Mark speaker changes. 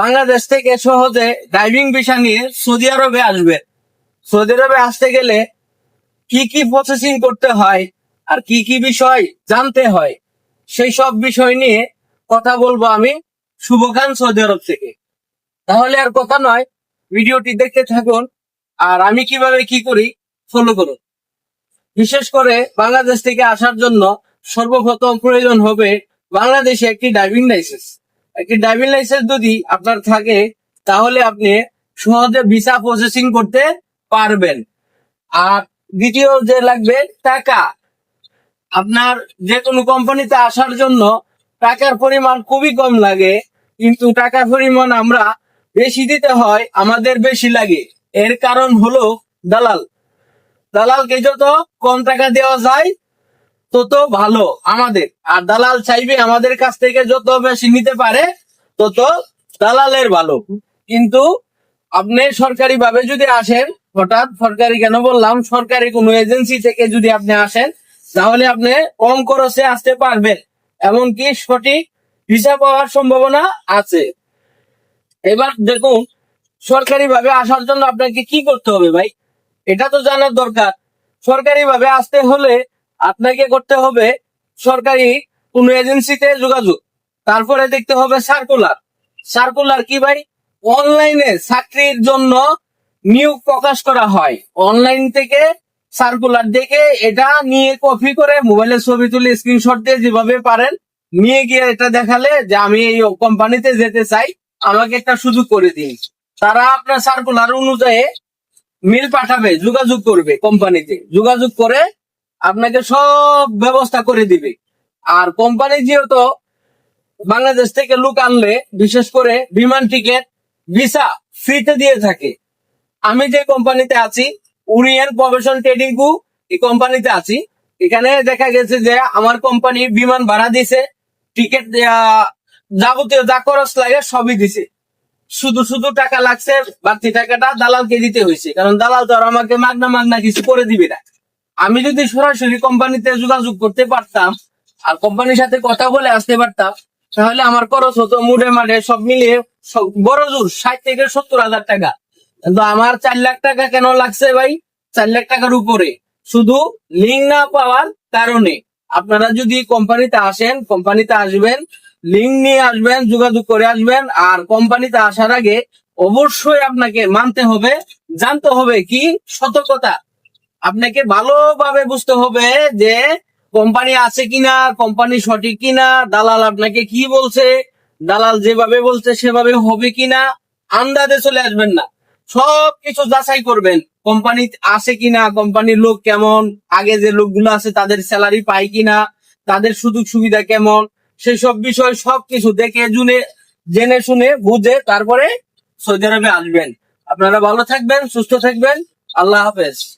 Speaker 1: বাংলাদেশ থেকে সহজে driving visa নিয়ে সৌদি আরবে আসবে। সৌদি আরবে আসতে গেলে কি কি প্রসেসিং করতে হয় আর কি কি বিষয় জানতে হয়, সেই সব বিষয় নিয়ে কথা বলব আমি শুভকান সৌদি আরব থেকে। তাহলে আর কথা নয়, ভিডিওটি দেখতে থাকুন আর আমি কীভাবে কি করি ফলো করুন। বিশেষ করে বাংলাদেশ থেকে আসার জন্য সর্বপ্রথম প্রয়োজন হবে বাংলাদেশে একটি ড্রাইভিং লাইসেন্স একটি ড্রাইভিং লাইসেন্স যদি আপনার থাকে, তাহলে আপনি সহজে ভিসা প্রসেসিং করতে পারবেন। আর দ্বিতীয় যে লাগবে, টাকা। আপনার যে কোনো কোম্পানিতে আসার জন্য টাকার পরিমাণ খুবই কম লাগে, কিন্তু টাকার পরিমাণ আমরা বেশি দিতে হয়, আমাদের বেশি লাগে। এর কারণ হলো দালাল। দালালকে যত কম টাকা দেওয়া যায় তত ভালো, আমাদের। আর দালাল চাইবে আমাদের কাছ থেকে যত বেশি নিতে পারে তত দালালের ভালো। কিন্তু আপনি সরকারি ভাবে যদি আসেন, হঠাৎ সরকারি কেন বললাম, সরকারি কোনো এজেন্সি থেকে যদি আপনি আসেন, তাহলে আপনি কম খরচে আসতে পারবেন। এমনকি সঠিক ভিসা পাওয়ার সম্ভাবনা আছে। এবার দেখুন সরকারি ভাবে আসার জন্য আপনাকে কি করতে হবে ভাই? এটা তো জানার দরকার। সরকারি ভাবে আসতে হলে আপনাকে করতে হবে সরকারি কোন এজেন্সিতে যোগাযোগ। তারপরে দেখতে হবে সার্কুলার সার্কুলার কি ভাই? অনলাইনে চাকরির জন্য নিয়োগ প্রকাশ করা হয়। অনলাইন থেকে সার্কুলার দেখে এটা নিয়ে কপি করে মোবাইলে ছবি তুলে স্ক্রিনশট দিয়ে যেভাবে পারেন, নিয়ে গিয়ে এটা দেখালে যে আমি এই কোম্পানিতে যেতে চাই, আমাকে একটা সুযোগ করে দিন। তারা আপনার সার্কুলার অনুযায়ী মিল পাঠাবে, যোগাযোগ করবে কোম্পানিতে যোগাযোগ করে আপনাকে সব ব্যবস্থা করে দিবে। আর কোম্পানি যেহেতু বাংলাদেশ থেকে লোক আনলে, বিশেষ করে বিমান টিকিট, ভিসা ফ্রিতে দিয়ে থাকে। আমি যে কোম্পানিতে আছি উরিয়ান প্রফেশন ট্রেডিং কু, এই কোম্পানিতে আছি। এখানে দেখা গেছে যে আমার কোম্পানি বিমান ভাড়া দিছে, টিকিট যাবতীয় যা খরচ লাগে সবই দিছে। শুধু শুধু টাকা লাগছে, বাড়তি টাকাটা দালালকে দিতে হয়েছে। কারণ দালাল তো আর আমাকে মাগনা মাগনা কিছু করে দিবে না। আমি যদি সরাসরি কোম্পানিতে যোগাযোগ করতে পারতাম আর কোম্পানির সাথে কথা বলে আসতে পারতাম, তাহলে আমার খরচ হতো মুড়ে মাঠে সব মিলিয়ে বড় জোর, ষাট থেকে সত্তর হাজার টাকা। কিন্তু আমার চার লাখ টাকা কেন লাগছে ভাই? চার লাখ টাকার উপরে। শুধু লিঙ্ক না পাওয়ার কারণে। আপনারা যদি কোম্পানিতে আসেন, কোম্পানিতে আসবেন লিঙ্ক নিয়ে আসবেন, যোগাযোগ করে আসবেন, আর কোম্পানিতে আসার আগে অবশ্যই আপনাকে মানতে হবে, জানতে হবে কি সতর্কতা। আপনাকে ভালোভাবে বুঝতে হবে যে কোম্পানি আছে কিনা, কোম্পানি সঠিক কিনা, দালাল আপনাকে কি বলছে, দালাল যেভাবে বলছে সেভাবে হবে কিনা, আন্দাজে চলে আসবেন না। সব কিছু যাচাই করবেন, কোম্পানি আছে কিনা, কোম্পানির লোক কেমন, আগে যে লোকগুলো আছে তাদের স্যালারি পায় কিনা, তাদের সুযোগ সুবিধা কেমন সেই সব বিষয় সবকিছু দেখে জুনে, জেনে শুনে বুঝে তারপরে সৌদি আরবে আসবেন। আপনারা ভালো থাকবেন, সুস্থ থাকবেন, আল্লাহ হাফেজ।